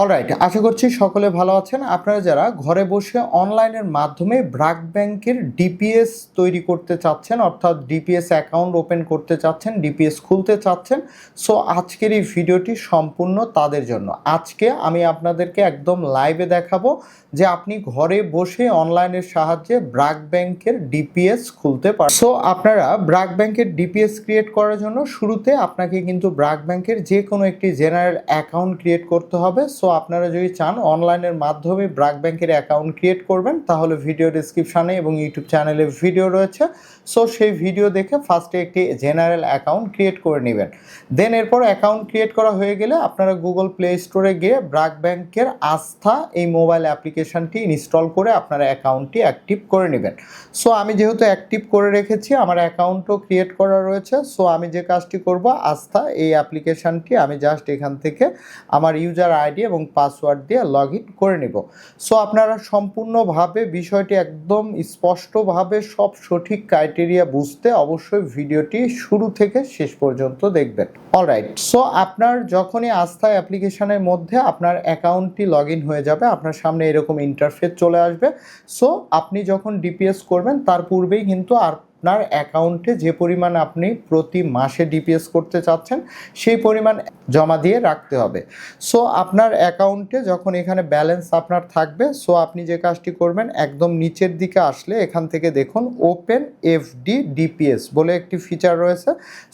Alright আশা করছি সকলে ভালো আছেন। আপনারা যারা ঘরে বসে অনলাইনের মাধ্যমে ব্রাক ব্যাংকের ডিপিএস তৈরি করতে চাচ্ছেন, অর্থাৎ ডিপিএস অ্যাকাউন্ট ওপেন করতে চাচ্ছেন ডিপিএস খুলতে চাচ্ছেন সো আজকের এই ভিডিওটি সম্পূর্ণ তাদের জন্য। আজকে আমি আপনাদেরকে একদম লাইভে দেখাবো যে আপনি ঘরে বসে অনলাইনের সাহায্যে ব্রাক ব্যাংকের ডিপিএস খুলতে পারেন সো আপনারা ব্রাক ব্যাংকের ডিপিএস ক্রিয়েট করার জন্য শুরুতে আপনাকে কিন্তু ব্রাক ব্যাংকের যে কোনো একটি জেনারেল অ্যাকাউন্ট ক্রিয়েট করতে হবে। সো আপনারা যদি চান, অনলাইনের মাধ্যমে ব্রাক ব্যাংকের অ্যাকাউন্ট ক্রিয়েট করবেন, তাহলে ভিডিও ডিসক্রিপশানে এবং ইউটিউব চ্যানেলে ভিডিও রয়েছে। সো, সেই ভিডিও দেখে ফার্স্টে একটি জেনারেল অ্যাকাউন্ট ক্রিয়েট করে নেবেন। দেন এরপর অ্যাকাউন্ট ক্রিয়েট করা হয়ে গেলে আপনারা গুগল প্লে স্টোরে গিয়ে ব্রাক ব্যাংকের আস্থা এই মোবাইল অ্যাপ্লিকেশনটি ইনস্টল করে আপনারা অ্যাকাউন্টটি অ্যাক্টিভ করে নেবেন। সো, আমি যেহেতু অ্যাক্টিভ করে রেখেছি, আমার অ্যাকাউন্টও ক্রিয়েট করা রয়েছে। সো, আমি যে কাজটি করব, আস্থা এই অ্যাপ্লিকেশনটি, আমি জাস্ট এখান থেকে আমার ইউজার আইডি এবং পাসওয়ার্ড দিয়ে লগ ইন করে নিব। সো আপনারা সম্পূর্ণভাবে বিষয়টি একদম স্পষ্টভাবে সব সঠিক ক্রাইটেরিয়া বুঝতে অবশ্যই ভিডিওটি শুরু থেকে শেষ পর্যন্ত দেখবেন। অলরাইট সো আপনার যখনই আস্থা অ্যাপ্লিকেশনের মধ্যে আপনার অ্যাকাউন্টটি লগ ইন হয়ে যাবে, আপনার সামনে এরকম ইন্টারফেস চলে আসবে। সো আপনি যখন ডিপিএস করবেন, তার পূর্বেই কিন্তু আর আপনার অ্যাকাউন্টে যে পরিমাণ আপনি প্রতি মাসে ডিপিএস করতে চাচ্ছেন, সেই পরিমাণ জমা দিয়ে রাখতে হবে। সো আপনার অ্যাকাউন্টে যখন এখানে ব্যালেন্স আপনার থাকবে সো আপনি যে কাজটি করবেন, একদম নিচের দিকে আসলে এখান থেকে দেখুন ওপেন এফডি ডিপিএস বলে একটি ফিচার রয়েছে।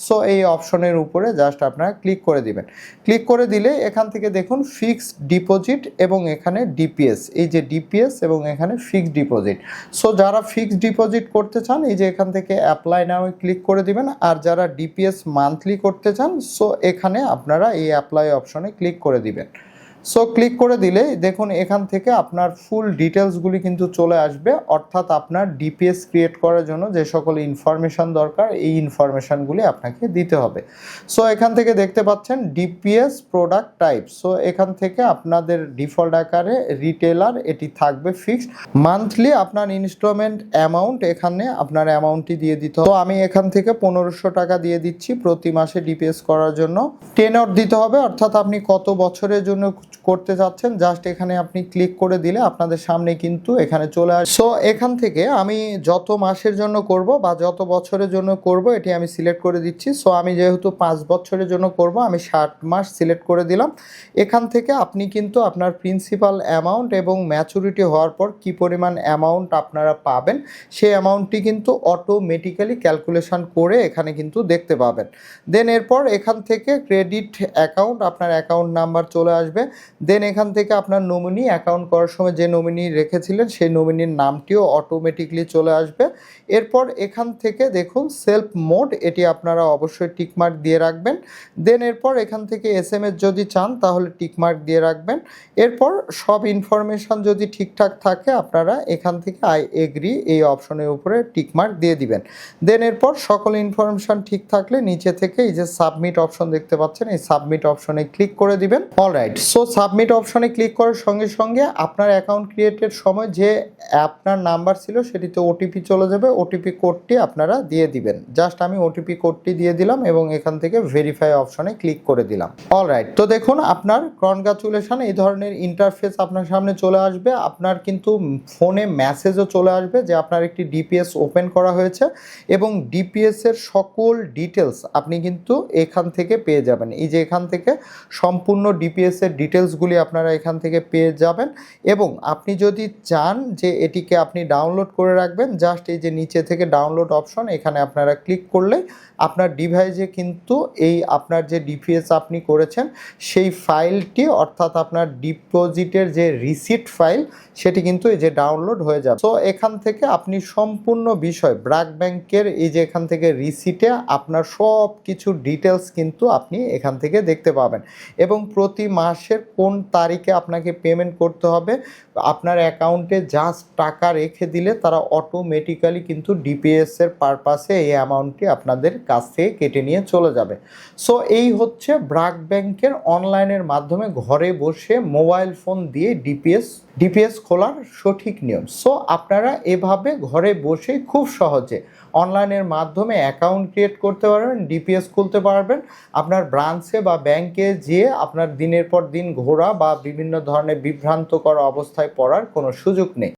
সো এই অপশনের উপরে জাস্ট আপনারা ক্লিক করে দিবেন। ক্লিক করে দিলে এখান থেকে দেখুন ফিক্সড ডিপোজিট এবং এখানে ডিপিএস এই যে ডিপিএস এবং এখানে ফিক্সড ডিপোজিট সো যারা ফিক্সড ডিপোজিট করতে চান, এই যে এখান থেকে অ্যাপ্লাই নাও ক্লিক করে দিবেন। আর যারা ডিপিএস মান্থলি করতে চান সো এখানে আপনারা এই অ্যাপ্লাই অপশনে ক্লিক করে দিবেন। সো ক্লিক করে দিলে দেখুন এখান থেকে আপনার ফুল ডিটেলসগুলি কিন্তু চলে আসবে। অর্থাৎ আপনার ডিপিএস ক্রিয়েট করার জন্য যে সকল ইনফরমেশন দরকার, এই ইনফরমেশনগুলি আপনাকে দিতে হবে। সো এখান থেকে দেখতে পাচ্ছেন ডিপিএস প্রোডাক্ট টাইপ সো এখান থেকে আপনাদের ডিফল্ট আকারে রিটেলার এটি থাকবে ফিক্সড মান্থলি আপনার ইনস্টলমেন্ট অ্যামাউন্ট এখানে আপনার অ্যামাউন্টটি দিয়ে দিতে হবে। তো আমি এখান থেকে পনেরোশো টাকা দিয়ে দিচ্ছি প্রতি মাসে ডিপিএস করার জন্য। টেনর দিতে হবে, অর্থাৎ আপনি কত বছরের জন্য করতে চাচ্ছেন জাস্ট এখানে আপনি ক্লিক করে দিলে আপনাদের সামনে কিন্তু এখানে চলে আসে সো এখান থেকে আমি যত মাসের জন্য করব বা যত বছরের জন্য করব, এটি আমি সিলেক্ট করে দিচ্ছি। সো আমি যেহেতু পাঁচ বছরের জন্য করব, আমি ষাট মাস সিলেক্ট করে দিলাম। এখান থেকে আপনি কিন্তু আপনার প্রিন্সিপাল অ্যামাউন্ট এবং ম্যাচুরিটি হওয়ার পর কি পরিমাণ অ্যামাউন্ট আপনারা পাবেন, সেই অ্যামাউন্টটি কিন্তু অটোমেটিক্যালি ক্যালকুলেশন করে এখানে কিন্তু দেখতে পাবেন। দেন এরপর এখান থেকে ক্রেডিট অ্যাকাউন্ট আপনার অ্যাকাউন্ট নাম্বার চলে আসবে। দেন এখান থেকে আপনার নমিনি অ্যাকাউন্ট করার সময় যে নমিনি রেখেছিলেন, সেই নমিনির নামটিও অটোমেটিকলি চলে আসবে। এরপর এখান থেকে দেখুন সেলফ মোড এটি আপনারা অবশ্যই টিকমার্ক দিয়ে রাখবেন। দেন এরপর এখান থেকে এস এম এস যদি চান, তাহলে টিকমার্ক দিয়ে রাখবেন। এরপর সব ইনফরমেশন যদি ঠিকঠাক থাকে, আপনারা এখান থেকে আই এগ্রি এই অপশনের উপরে টিকমার্ক দিয়ে দিবেন। দেন এরপর সকল ইনফরমেশন ঠিক থাকলে নিচে থেকে এই যে সাবমিট অপশন দেখতে পাচ্ছেন, এই সাবমিট অপশনে ক্লিক করে দিবেন। অলরাইট সো সাবমিট অপশনে ক্লিক করার সঙ্গে সঙ্গে আপনার অ্যাকাউন্ট ক্রিয়েটের সময় যে আপনার নাম্বার ছিল সেটিতে ওটিপি চলে যাবে। ওটিপি কোডটি আপনারা দিয়ে দিবেন। জাস্ট আমি ওটিপি কোডটি দিয়ে দিলাম এবং এখান থেকে ভেরিফাই অপশনে ক্লিক করে দিলাম। অলরাইট তো দেখুন আপনার কনগ্রাচুলেশন এই ধরনের ইন্টারফেস আপনার সামনে চলে আসবে। আপনার কিন্তু ফোনে মেসেজও চলে আসবে যে আপনার একটি ডিপিএস ওপেন করা হয়েছে এবং ডিপিএস এর সকল ডিটেলস আপনি কিন্তু এখান থেকে পেয়ে যাবেন। এই যে এখান থেকে সম্পূর্ণ ডিপিএস এর ডিটেলসগুলি আপনারা এখান থেকে পেয়ে যাবেন এবং আপনি যদি চান যে এটিকে আপনি ডাউনলোড করে রাখবেন জাস্ট এই যে নিচে থেকে ডাউনলোড অপশন এখানে আপনারা ক্লিক করলে আপনার ডিভাইসে কিন্তু এই আপনার যে ডিপিএস আপনি করেছেন, সেই ফাইলটি অর্থাৎ আপনার ডিপোজিটের যে রিসিট ফাইল সেটি কিন্তু এই যে ডাউনলোড হয়ে যাবে। তো এখান থেকে আপনি সম্পূর্ণ বিষয়, ব্রাক ব্যাংকের এই যে এখান থেকে রিসিটে আপনার সব কিছু ডিটেলস কিন্তু আপনি এখান থেকে দেখতে পাবেন। এবং প্রতি মাসের কোন তারিখে আপনাকে পেমেন্ট করতে হবে, আপনার অ্যাকাউন্টে জাস্ট টাকা রেখে দিলে তারা অটোমেটিক্যালি কিন্তু ডিপিএসের পারপাসে এই অ্যামাউন্টটি আপনাদের কাছ থেকে কেটে নিয়ে চলে যাবে। সো এই হচ্ছে ব্রাক ব্যাংকের অনলাইনের মাধ্যমে ঘরে বসে মোবাইল ফোন দিয়ে ডিপিএস ডিপিএস খোলার সঠিক নিয়ম। সো আপনারা এভাবে ঘরে বসে খুব সহজে অনলাইনের মাধ্যমে অ্যাকাউন্ট ক্রিয়েট করতে পারবেন ডিপিএস খুলতে পারবেন। আপনার ব্রাঞ্চে বা ব্যাংকে যেয়ে আপনার দিনের পর দিন ঘোরা বা বিভিন্ন ধরনের বিভ্রান্তকর অবস্থায় পড়ার কোনো সুযোগ নেই।